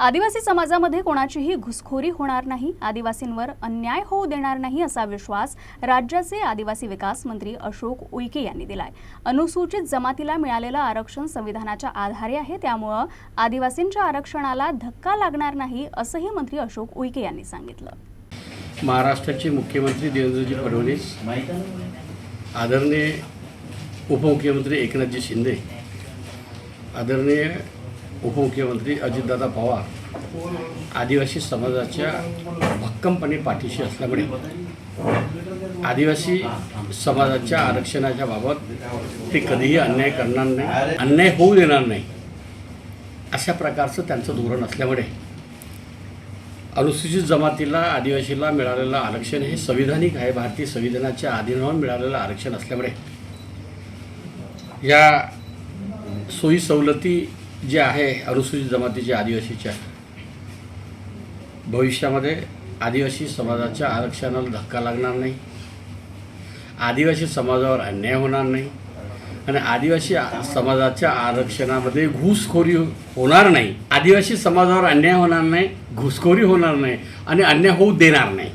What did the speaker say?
आदिवासी समाजामध्ये कोणाचीही घुसखोरी होणार नाही आदिवासींवर अन्याय होऊ देणार नाही असा विश्वास राज्याचे आदिवासी विकास मंत्री अशोक उईके यांनी दिलाय. अनुसूचित जमातीला मिळालेलं आरक्षण संविधानाच्या आधारे आहे त्यामुळं आदिवासींच्या आरक्षणाला धक्का लागणार नाही असंही मंत्री अशोक उईके यांनी सांगितलं. महाराष्ट्राचे मुख्यमंत्री देवेंद्रजी फडणवीस आदरणीय उपमुख्यमंत्री एकनाथजी शिंदे आदरणीय उपमुख्यमंत्री अजितदादा पवार आदिवासी समाजाच्या भक्कमपणे पाठीशी असल्यामुळे आदिवासी समाजाच्या आरक्षणाच्या बाबत ते कधीही अन्याय करणार नाही अन्याय होऊ देणार नाही अशा प्रकारचं त्यांचं धोरण असल्यामुळे अनुसूचित जमातीला आदिवासीला मिळालेलं आरक्षण हे संविधानिक आहे. भारतीय संविधानाच्या अधीनावर मिळालेलं आरक्षण असल्यामुळे या सोयी सवलती जे आहे अनुसूचित जमातीच्या आदिवासीच्या भविष्यामध्ये आदिवासी समाजाच्या आरक्षणाला धक्का लागणार नाही. आदिवासी समाजावर अन्याय होणार नाही. आणि आदिवासी समाजाच्या आरक्षणामध्ये घुसखोरी होणार नाही. आदिवासी समाजावर अन्याय होणार नाही घुसखोरी होणार नाही आणि अन्याय होऊ देणार नाही.